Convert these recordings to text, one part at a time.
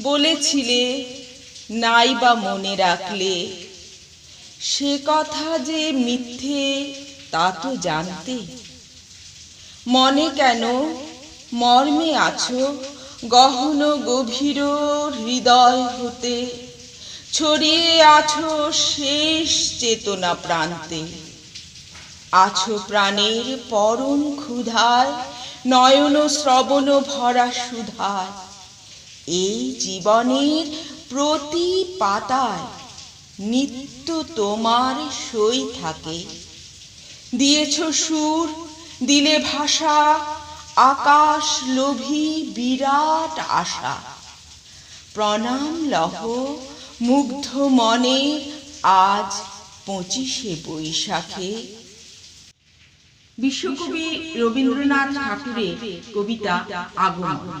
বলেছিলে নাই বা মনে রাখলে। সে কথা যে মিথ্যে, তা তো জানতে। মনে কেন? মর্মে আছো, গহন গভীর হৃদয় হতে। ছড়িয়ে আছো শেষ চেতনা প্রান্তে। আছো প্রাণের পরম ক্ষুধায়, নয়ন শ্রবণ ভরা সুধায়। এই জীবনের প্রতি পাতায় নিত্য তোমার সই থাকে। দিয়েছ সুর, দিলে ভাষা, আকাশ লোভী বিরাট আশা। প্রণাম লহ, মুগ্ধ মনে, আজ পঁচিশে বৈশাখে। বিশ্বকবি রবীন্দ্রনাথ ঠাকুরের কবিতা আগমন।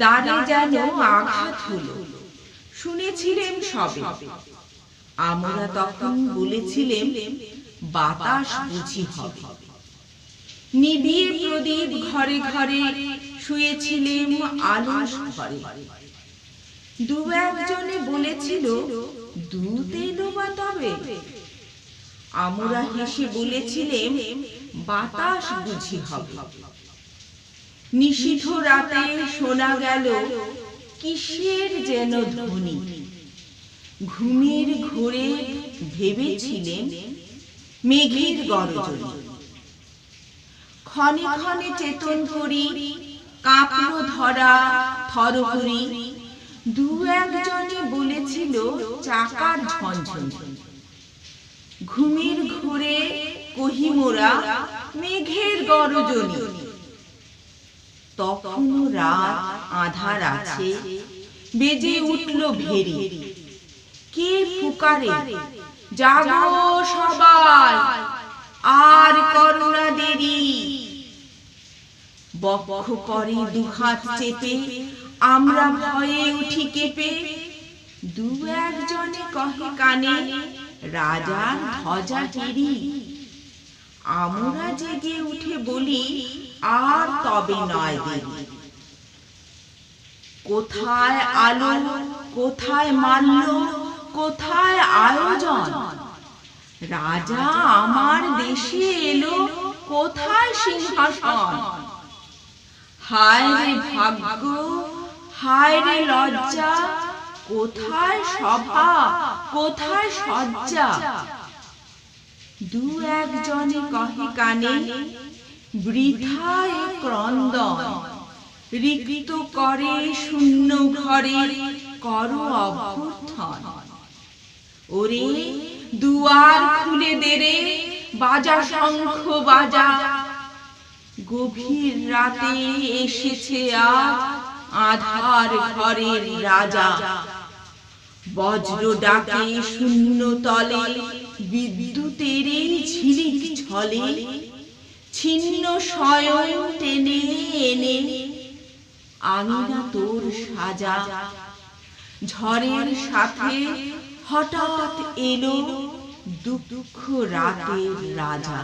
দ্বারে যেন আঘাত হলো শুনেছিলেন সবে। আমরা তখন বলেছিলেন বাতাস বুঝি হবে। নিবিড় প্রদীপ ঘরে ঘরে শুয়েছিলেন আলস ঘরে। দু একজনে বলেছিল দুধ এলো বা তবে? আমরা হেসে বলেছিলেম বাতাস বুঝি হবে। নিষিদ্ধ রাতে শোনা গেল, কিসের যেন ধ্বনি? ঘুমের ঘোরে ভেবেছিলেন মেঘের গর্জনে। ক্ষণে ক্ষণে চেতন করি, কাঁপলো ধরা থরহরি। দু একজনে বলেছিল চাকার ঝনঝন। ঘুমের ঘোরে কহিমোরা, মেঘের গরজনি তখনও রাত আধার আছে বেজে উঠল ভেরি। কে ফুকারে? জাগো সবাই আর করোনা দেরি। বক্ষ করে দুহাত চেপে আমরা ভয়ে উঠি কেঁপে। দু একজনে কহে কানে রাজার ধ্বজা হেরি আমরা জেগে উঠে বলি, আর তবে নয় দেরি কোথায় আলো, কোথায় মাল্য, কোথায় আয়োজন? রাজা আমার দেশে এলো, কোথায় সিংহাসন? হায় রে ভাগ্য, হায় রে লজ্জা, কোথায় সভা, কোথায় সজ্জা দু একজনে কহে কানে বৃথা এ ক্রন্দন। রিক্ত করে শূন্য ঘরে কর অভ্যর্থন ওরে, দুয়ার খুলে দেরে বাজা শঙ্খ বাজা। গভীর রাতে এসেছে আজ আধার ঘরের রাজা। বজ্র ডাকে শূন্য তলে, বিদ্যুতের ঝিলিক ছলে, ছিন্ন শয়ন টেনে এনে আঙিনা তোর সাজা। ঝড়ের সাথে হঠাৎ এলো দুঃখ রাতের রাজা।